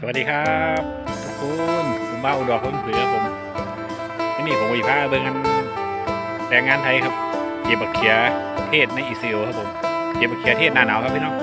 สวัสดีครับทุกคนผมบ้าอุดรคนเผือผมที่นี่ผมวิพาเบิ่งกันแรงงานไทยครับ เก็บบักเขียเทศในอิสราเอลครับผม เก็บบักเขียเทศหนาหนาวครับพี่น้อง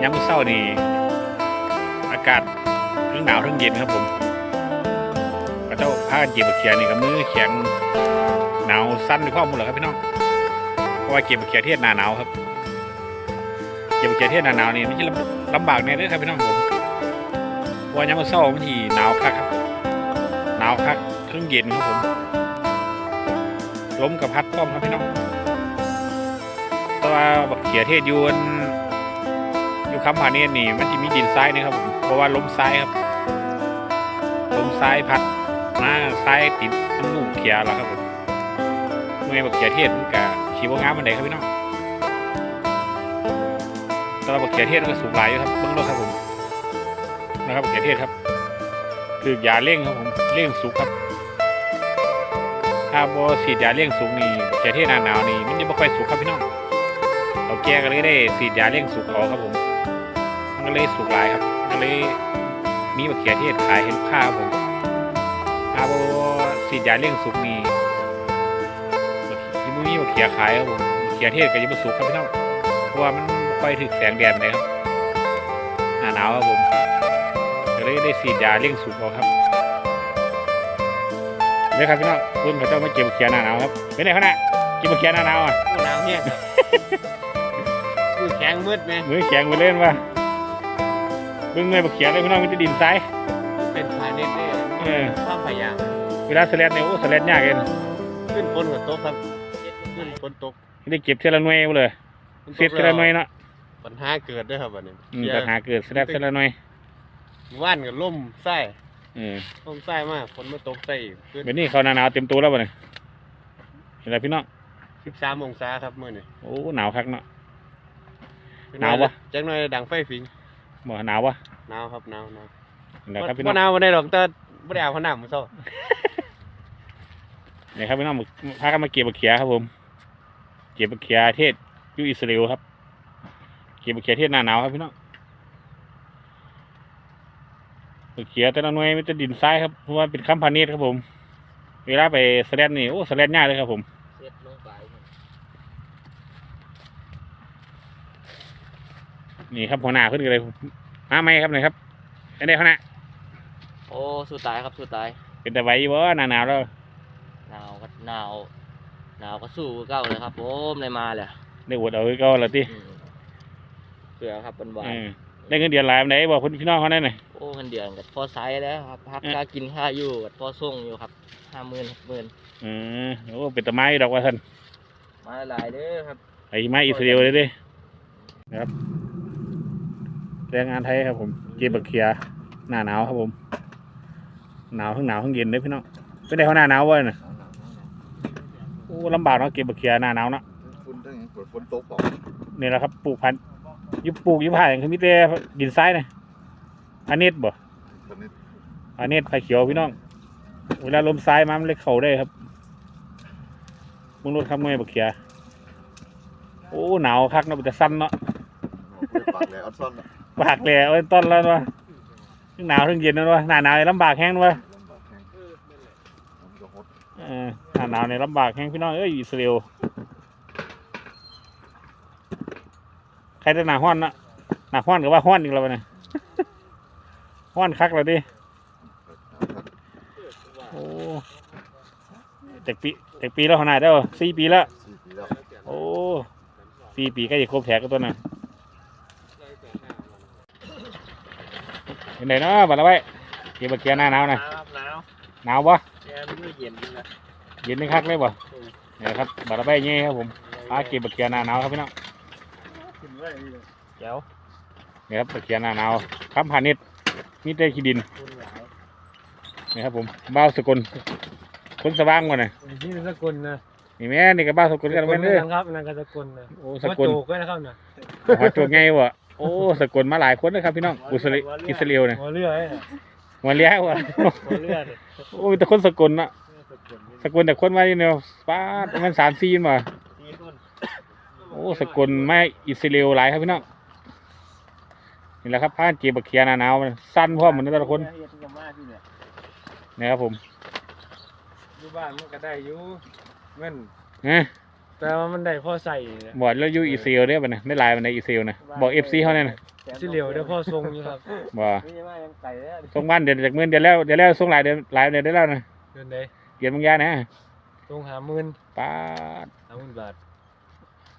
ยามมื้อเช้านี่อากาศทั้งหนาวทั้งเย็นครับผมพระเจ้าพากันเก็บบักเขียนี่กับมือแข็งหนาวสั้นด้วยความหมดเลยครับพี่น้องเพราะว่าเก็บบักเขียเทศหนาหนาวครับ เก็บบักเขียเทศหนาหนาวนี่ไม่ใช่ลำบากแน่เด้อครับพี่น้องผม วันยามมื้อเช้ามันที่หนาวคักครับหนาวคักเครื่องเย็นครับผมล้มกับพัดพร้อมครับพี่น้องแต่ว่าบักเขียเทศยวนอยู่คำผาเนียนี่มันจะมีดินทรายนะครับผมเพราะว่าล้มทรายครับล้มทรายพัดมาทรายติดน้ำหนูเขียแล้วครับผมเมื่อบักเขียเทศมันกะขีบงามมันไดครับพี่น้องแต่ว่าบักเขียเทศมันก็สูงหลายอยู่ครับเบื้องต้นครับผม นะครับเขือเทศครับ คือยาเร่งครับผมเร่งสุกครับถ้าบอฉีดยาเร่งสุกนี่เขือเทศหนาหนาวนี่มันยังไม่ค่อยสุกครับพี่น้องเราแก้ก็เลยได้ฉีดยาเร่งสุกเอาครับผมมันก็เลยสุกหลายครับก็เลยมีมะเขือเทศขายให้ลูกค้าครับผมถ้าบอฉีดยาเร่งสุกนี่ที่มุ้มีมะเขือขายครับผมมะเขือเทศก็ยังไม่สุกครับพี่น้องเพราะว่ามันไม่ค่อยถึกแสงแดดเลยครับหนาหนาวครับผม เลยได้ฉีดยาเร่งสุกเอาครับนี่ครับพี่น้องคุณเขาเจ้ามาเก็บมะเขียหน้าหนาวครับเป็นไงเขาน่ะเก็บมะเขียหน้าหนาวอะผู้หนาวเนี่ยครับมือแข็งมืดไหมมือแข็งไปเล่นว่ะเบิ่งเลยมะเขียเลยพี่น้องมันจะดินทรายเป็นพาเน็ตเนี่ยเออความพยายามเวลาสแลดเนี่ยโอ้สแลดยากเลยขึ้นฝนกับตกครับขึ้นฝนตกได้เก็บเทละหน่วยเอาเลยฝนตกเสร็จเทละหน่วยเนาะปัญหาเกิดด้วยครับวันนี้อืมปัญหาเกิดสแลดเทละหน่วย ว่านกับล่มไส้เออล่มไส้มากฝนมาตกใส่อีกขึ้นเดี๋ยวนี้เขาหน้าหนาวเต็มตัวแล้วบ่เนี่ยเห็นไหมพี่น้องสิบสามองศาครับมื่อนี้โอ้หนาวคักเนาะ หนาวปะ จังหน่อยดังไฟฟิงบ่หนาววะหนาวครับหนาวหนาวเห็นไหมครับพี่น้บ่องหนาวบ่ได้หรอกแต่บ่ได้เอาขาวหนาวมาเศร้าเนี่ยครับพี่น้องพากันมาเก็บมะเขียครับผม เก็บมะเขียเทศอยูอิสราเอลครับ เก็บมะเขียเทศหน้าหนาวครับพี่น้องมะ เขียแต่ละหน่วยมันจะดินทรายครับเพราะว่าเป็นคัมพานีครับผม เวลาไปสแลนนี่โอ้สแลนยากเลยครับผมเส็ดลงไปครับนี่ครับหัวหน้าขึ้นกันเลยมาไหมครับหน่อยครับเป็นไงหัวหน้าโอ้สู้ตายครับสู้ตาย เป็นแต่ไหวอยู่บ่หน้าหนาวแล้วหนาวก็หนาวหนาวก็สู้เก่าเลยครับผมเลยมาเลยได้อวดเอาไว้ก็แล้วติอืมเกลือครับบนบาเออ ได้เงินเดือนหลายปานไหนบอกคุณพี่น้องเขาได้หน่อยโอ้เงินเดือนกับพอไซส์แล้วครับพักเอ๊ะค่ากินค่าอยู่กับพอส่งอยู่ครับห้าหมื่นหกหมื่นเออโอ้เป็นตะไม้ดอกว่าท่านมาหลายเด้อครับ ไอ้ไม้อิสราเอลเลยเดินะครับแรงงานไทยครับผม เก็บบักเขียหน้าหนาวครับผม หนาวทั้งหนาวทั้งเย็นเลยพี่น้องเป็นไงเขาหน้าหนาววะน่ะโอ้ลำบากเนาะเก็บบักเขียหน้าหนาวเนาะฝนทั้งฝนฝนตกบอกนี่แหละครับปลูกพันธุ์ ยุบปลูกยุบผ่านคือมิเตดินทรายเนี่ยอันเนตบ่ตอนนี้อันเนตไผ่เขียวพี่น้อง เวลาลมทรายมามันเลยเข่าได้ครับมึงรถขับเมื่อยบักเขียโอ้หนาวคักเนาะมันจะสั้นเนาะปากแหล่ออดซ่อนนะปากแหล่เอาไว้ต้นแล้ววะทั้งหนาวทั้งเย็นนั่นวะหน้าหนาวนี่ลำบากแห้งวะลำบากแห้งมันจะหดเออหน้าหนาวนี่ลำบากแห้งพี่น้องเอ้ยอิสราเอลใค รจะหนาห้อนนะหนาห้อนก็ว่าห้อนอีกแล้ววะเนี่ยห้อนคักเลยดิโอ้จากปีจากปีแล้วขนาดได้ป่สี่ปีแล้วสี่ปีแล้วโอ้สี่ปีใกล้จะครบแถกกันตัวน่ะเป็นไงเนาะบัดละไว้เก็บบักเกียร์หน้าหนาวน่ะหนาวหนาวหนาวปะแกมันก็เย็นอยู่นะเย็นไม่คักเลยบ่เนี่ยครับบัดละไว้เงี้ยครับผมอาเก็บบักเกียร์หน้าหนาวครับพี่น้อง ขึ้นไว้นี่เลยเดี๋ยวเนี่ยครับบักเกียร์หน้าหนาวคำพาณิชย์มีแต่ขี้ดินคุณหลายนี่ครับผมบ้าวสกลคนสว่างกว่าน่ะนี่สกลนะนี่แม่นี่ก็บ้าวสกลกันแม่นเด้อครับนั่นก็สกลนะโอ้สกลโจกไว้นะครับนะหัวโจกไงวะโอ้สกลมาหลายคนนะครับพี่น้องอุสลิอิสราเอลเนี่ยหัวเรือไอ้หัวเลี้ยวะหัวเรือเนี่ยโอ้ยแต่คนสกลน่ะสกลสกลแต่คนมาอยู่เนี่ยป้าดมันสามซีนว่ะนี่คนโอ้สกลไม่อิสราเอลหลายครับพี่น้องนี่แหละครับพากันเก็บบักเขียหนาหนาวมันสั้นพร้อมเหมือนแต่ละคนเฮ็ดกับมาที่เนี่ยนะครับผมอยู่บ้านมันก็ได้อยู่เงินเอ๊ะแต่ว่ามันได้พอใส่เนี่ยบอกแล้วอยูอีเซลเนี่ยมันนะได้ไลน์มันในอีเซลนะบอกเอฟซีเขาเนี่ยนะสิเหลียวเดี๋ยวพ่อส่งอยู่ครับบอกนี่ยังมายังไก่แล้วส่งบ้านเดือนจากหมื่นเดือนแล้วเดือนแล้วส่งหลายเดือนหลายเดือนได้แล้วนะเดือนใดเดือนบางอยางนะส่งหาหมื่นป้าดหาหมื่นบาท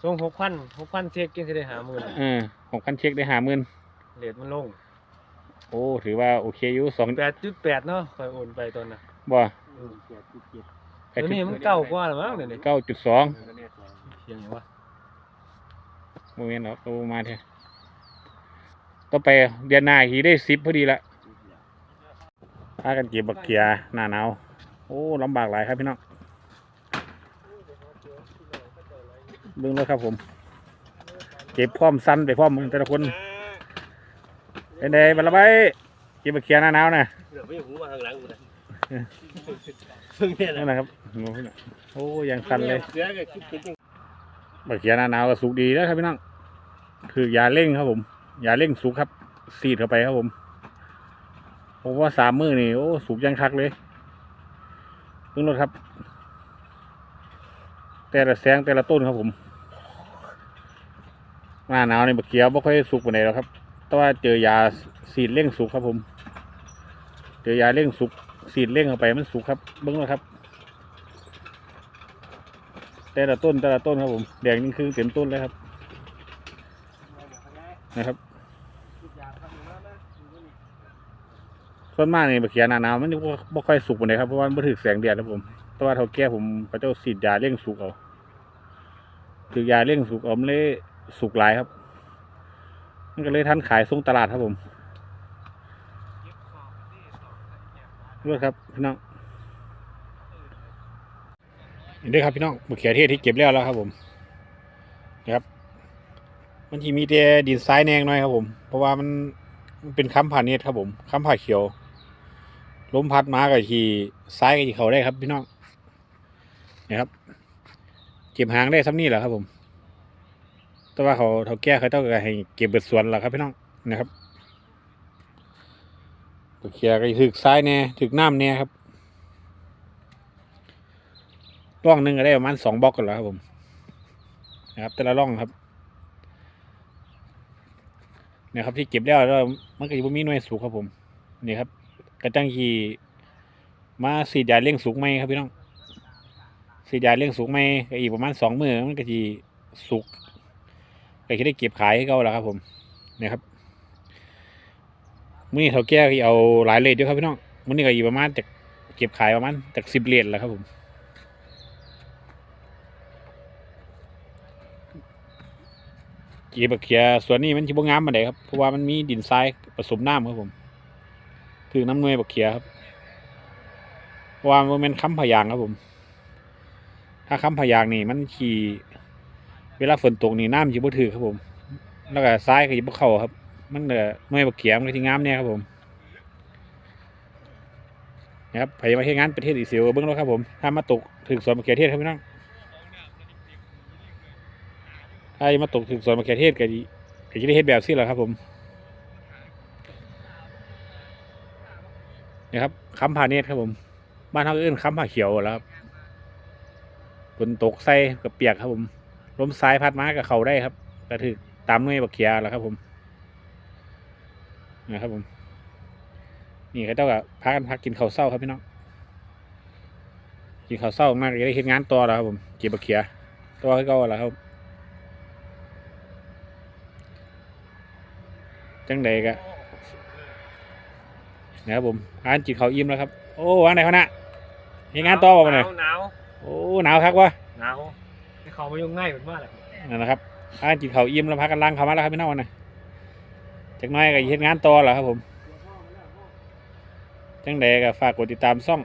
ส่งหกพันหกพันเช็คกินจะได้หาหมื่นเออหกพันเช็คได้หาหมื่นเรทมันลง โอ้ถือว่าโอเคอยู่สองแปดจุดแปดเนาะคอยโอนไปตอนน่ะบ่เดี๋ยวนี้มันเก่ากว่าหรือมั้งเดี๋ยวนี้เก้าจุดสองเสียงอย่างวะโมเมนต์เนาะโตมาเถอะก็ไปเดือนหน้าอีกได้สิบพอดีละพากันเก็บบักเขียหน้าหนาวโอ้ลำบากหลายครับพี่น้อง เบิ่งแล้วครับผม เก็บพร้อมสั้นไปพร้อมแต่ละคนเป็นไงบัลละใบเก็บบักเขียหน้าหนาวนะเดี๋ยวไม่หูมาข้างหลังกูนะเพิ่งเนี่ยนั่นะนะครับโอ้ยังสั้นเลยเสือก็คิดคิดจังบักเขียหน้าหนาวก็สุกดีแล้วครับพี่น้องคือยาเร่งครับผมยาเร่งสุกครับสีดเข้าไปครับผมผมว่าสามมือนี่โอ้สุกยังคักเลยเพิ่งรถครับ แต่ละแสงแต่ละต้นครับผม หน้าหนาวในบักเขียวไม่ค่อยสุกปานใดหรอกครับ แต่ว่าเจอยาสีดเร่งสุกครับผม เจอยาเร่งสุกสีดเร่งเข้าไปมันสุกครับเบิ้งแล้วครับ แต่ละต้นแต่ละต้นครับผมแดงนี่คือเต็มต้นเลยครับนะครับส่วนมากนี่บะเขียหนาหนาวมันบ่บ่ค่อยสุกปานใดครับเพราะว่ามันบ่ถึกแสงแดดครับผม แต่ว่าเท่าแก่ผมเขาเจ้าฉีดยาเร่งสุกเอาคือยาเร่งสุกอมเลย สุกหลายครับ มันก็เลยทันขายส่งตลาดครับผมด้วยครับพี่น้องนี่ด้วยครับพี่น้องมะเขือเทศที่เก็บแล้วแล้วครับ ผมนะครับ มันที่มีแต่ดินทรายแนงหน่อยครับ ผม เพราะว่ามันมันเป็นค้ำผ่าเนตรครับผมค้ำผ่าเขียวล้มพัดมากับที่ซ้ายกับที่เขาได้ครับ พี่น้องนะครับ เก็บหางได้ซ้ำนี่แหละครับผม แต่ว่าเขาเขาแก้เขาต้องการให้เก็บเบิดสวนแหละครับพี่น้องนะครับตะเคียก็ถึกซ้ายแน่ถึกน้ำแน่ครับร่องหนึ่งก็ได้ประมาณสองบล็อกกันแล้วครับผมนะครับ แต่ละร่องครับนี่ยครับที่เก็บแล้วแล้วมันก็จะมีหน่วยสูงครับผมนี่ครับ กระจังขี่มาสีดยาเลี้ยงสูงไหมครับพี่น้องสีดยาเลี้ยงสูงไหมก็อีกประมาณสองมือมันก็จะสุก ก็จะได้เก็บขายให้เขาแล้วครับ ผมเนี่ยครับมื้อนี้เขาแก้เอาหลายเลทด้วยครับพี่น้องมื้อนี้ก็อีกประมาณจากเก็บขายประมาณจากสิบเลทแล้วครับผมเกียบักเขียส่วนนี้มันชิบงามมาได้ครับเพราะว่ามันมีดินทรายผสมน้ำครับผมถือน้ำนวยบักเขียครับเพราะว่ามันเป็นค้ำพยางครับผม ถ้าค้ำพยางนี่มันขี่ เวลาฝนตกนี่น้ำจิบ่ถือครับผม แล้วก็ทรายก็จิบ่เข้าครับ มันเดือหน่วยบักเขียมันก็ที่งามเนี่ยครับผมนะครับไปมาที่งานประเทศอิสราเอลเบิ้องแล้วครับผมถ้ามาตกถึงสวนบักเขียเทศครับพี่น้องถ้ามาตกถึงสวนมะเขือเทศก็ดีก็จะได้เฮ็ดแบบนี้แหละครับผมนี่ครับค้ำผาเนตครับผม บ้านเขาเอื้นค้ำผาเขียวแล้วครับฝนตกใส่กับเปียกครับผม ลมซ้ายพัดมากับเขาได้ครับก็ถือตามหน่วยบักเขียแล้วครับผมนะครับผม นี่เขาเจ้ากับพากันพักกินข้าวเศร้าครับพี่น้องกินข้าวเศร้ามากจะได้เฮ็ดงานต่อแล้วครับผมเก็บบักเขียต่อให้เก็แล้วครับจังใดกะนะครับผมอ่านจิตเขาวอิ่มแล้วครับ โอ้วางไหนเขานะมีงานต่อบ่มาหน่อยหนาวโอ้หนาวคักวะหนาวให้ เขามายุ่งง่ายเหมือนว่าแหละนั่นนะครับอ่านจิตเขาวอิ่มแล้วพักกันล้างเขามาแล้วครับพี่น้องวันน่ะจักหน้อยก็เฮ็ดงานต่อแล้วครับผมจังใดก็ฝากกดติดตามซ่อง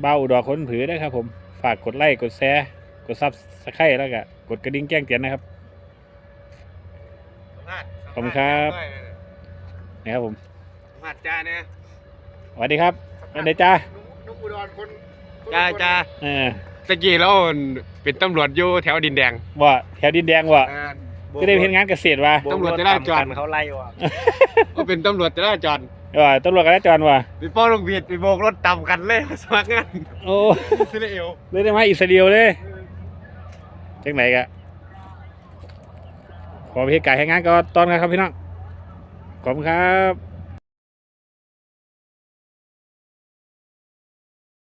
เบ้าอุดรคนผือด้วยครับผมฝากกดไลค์กดแชร์กดซับสไครต์แล้วก็กดกระดิ่งแจ้งเตือนนะครับขอบคุณครับ นะครับผมหัดจ้าเนี่ยสวัสดีครับสวัสดีจ้า นุ่มอุดรคน จ้าจ้า เออ ตะกี้เราเป็นตำรวจอยู่แถวดินแดงว่าแถวดินแดงว่าเออก็ได้ไปเห็นงานเกษตรว่ะตำรวจจะได้จอดเขาไล่ว่ะก็เป็นตำรวจจะได้จอดเออตำรวจกับราชจรว่ะไปป้อนลงเบียดไปโบกรถต่ำกันเลยสมัครงานโอ้อิสราเอลเลยได้มาอิสราเอลเลยจังไหนกะขอไปเฮ็ดไก่ให้งานก็ตอนกันครับพี่น้องขอบคุณครับ